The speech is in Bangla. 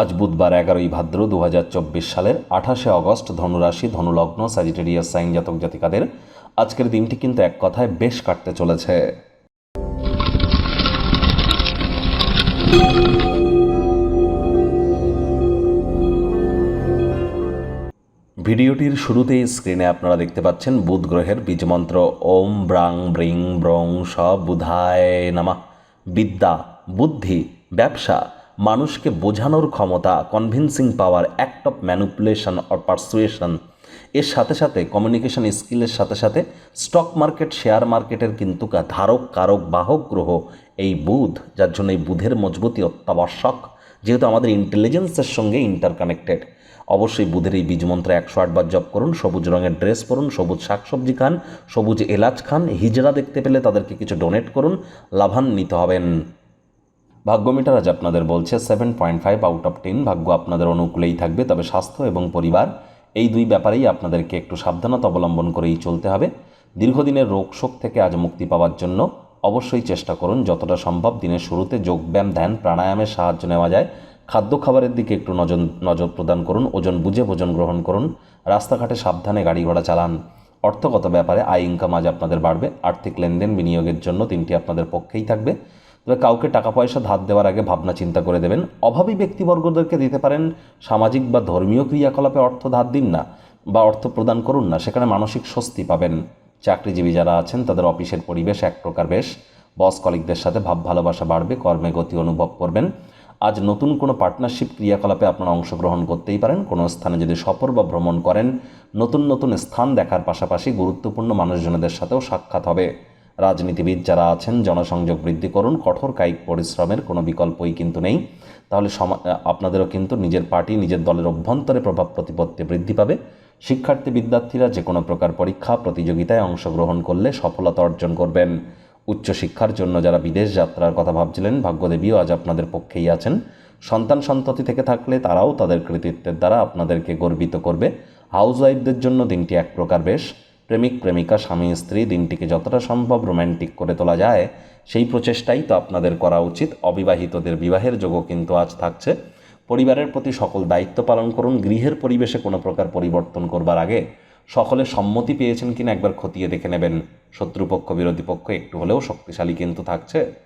আজ বুধবার এগারোই ভাদ্র দু হাজার চব্বিশ সালের আঠাশে অগস্ট ধনুরাশি, ধনুলগ্ন স্যাজিটেরিয়াস সাইন জাতক জাতিকাদের আজকের দিনটি কিন্তু এক কথায় বেশ কাটতে চলেছে। ভিডিওটির শুরুতেই স্ক্রিনে আপনারা দেখতে পাচ্ছেন বুধ গ্রহের বীজমন্ত্র ওম ব্রাং ব্রিং ব্রং স বুধায় নামা। বিদ্যা, বুদ্ধি, ব্যবসা মানুষকে বোঝানোর ক্ষমতা convincing power act of manipulation or persuasion এর সাথে সাথে কমিউনিকেশন স্কিলের সাথে সাথে স্টক মার্কেট শেয়ার মার্কেটের কিন্তু ধারক, কারক, বাহক গ্রহ এই বুধ, যার জন্য এই বুধের মজবুতি অত্যাবশ্যক, যেহেতু আমাদের ইন্টেলিজেন্সের সঙ্গে ইন্টারকানেক্টেড অবশ্যই বুধের এই বীজমন্ত্র একশো আটবার জপ করুন, সবুজ রঙের ড্রেস পরুন, সবুজ শাকসবজি খান, সবুজ এলাচ খান, হিজড়া দেখতে পেলে তাদেরকে কিছু ডোনেট করুন, লাভান্বিত হবেন। ভাগ্যমিটার আজ আপনাদের বলছে seven point five out of ten ভাগ্য আপনাদের অনুকূলেই থাকবে, তবে স্বাস্থ্য এবং পরিবার এই দুই ব্যাপারেই আপনাদেরকে একটু সাবধানতা অবলম্বন করেই চলতে হবে। দীর্ঘদিনের রোগ শোক থেকে আজ মুক্তি পাওয়ার জন্য অবশ্যই চেষ্টা করুন, যতটা সম্ভব দিনের শুরুতে যোগব্যায়াম ধ্যান, প্রাণায়ামের সাহায্য নেওয়া যায়। খাদ্য খাবারের দিকে একটু নজর নজর প্রদান করুন, ওজন বুঝে ভোজন গ্রহণ করুন, রাস্তাঘাটে সাবধানে গাড়ি ঘোড়া চালান। অর্থগত ব্যাপারে আয় ইনকাম আজ আপনাদের বাড়বে, আর্থিক লেনদেন বিনিয়োগের জন্য তিনটি আপনাদের পক্ষেই থাকবে। তবে কাউকে টাকা পয়সা ধার দেওয়ার আগে ভাবনা চিন্তা করে দেবেন। অভাবী ব্যক্তিবর্গদেরকে দিতে পারেন সামাজিক বা ধর্মীয় ক্রিয়াকলাপে অর্থ ধার দিন না বা অর্থ প্রদান করুন না, সেখানে মানসিক স্বস্তি পাবেন। চাকরিজীবী যারা আছেন, তাদের অফিসের পরিবেশ এক প্রকার বেশ। বস কলিকদের সাথে ভাব ভালোবাসা বাড়বে, কর্মে গতি অনুভব করবেন। আজ নতুন কোনো পার্টনারশিপ ক্রিয়াকলাপে আপনারা অংশগ্রহণ করতেই পারেন। কোনো স্থানে যদি সফর বা ভ্রমণ করেন, নতুন নতুন স্থান দেখার পাশাপাশি গুরুত্বপূর্ণ মানুষজনদের সাথেও সাক্ষাৎ হবে। রাজনীতিবিদ যারা আছেন, জনসংযোগ বৃদ্ধি করুন, কঠোর কায়িক পরিশ্রমের কোনো বিকল্পই কিন্তু নেই। তাহলে আপনাদেরও কিন্তু নিজের পার্টি, নিজের দলের অভ্যন্তরে প্রভাব প্রতিপত্তি বৃদ্ধি পাবে। শিক্ষার্থী বিদ্যার্থীরা যে কোনো প্রকার পরীক্ষা, প্রতিযোগিতায় অংশগ্রহণ করলে সফলতা অর্জন করবেন। উচ্চশিক্ষার জন্য যারা বিদেশ যাত্রার কথা ভাবছিলেন, ভাগ্যদেবীও আজ আপনাদের পক্ষেই আছেন। সন্তান সন্ততি থেকে থাকলে তারাও তাদের কৃতিত্বের দ্বারা আপনাদেরকে গর্বিত করবে। হাউস ওয়াইফদের জন্য দিনটি এক প্রকার বেশ। প্রেমিক, প্রেমিকা, স্বামী, স্ত্রী, দিনটিকে যতটা সম্ভব রোম্যান্টিক করে তোলা যায়, সেই প্রচেষ্টাই তো আপনাদের করা উচিত। অবিবাহিতদের বিবাহের যোগও কিন্তু আজ থাকছে। পরিবারের প্রতি সকল দায়িত্ব পালন করুন। গৃহের পরিবেশে কোনো প্রকার পরিবর্তন করবার আগে সকলে সম্মতি পেয়েছেন কিনা একবার খতিয়ে দেখে নেবেন। শত্রুপক্ষ, বিরোধী পক্ষ একটু হলেও শক্তিশালী কিন্তু থাকছে।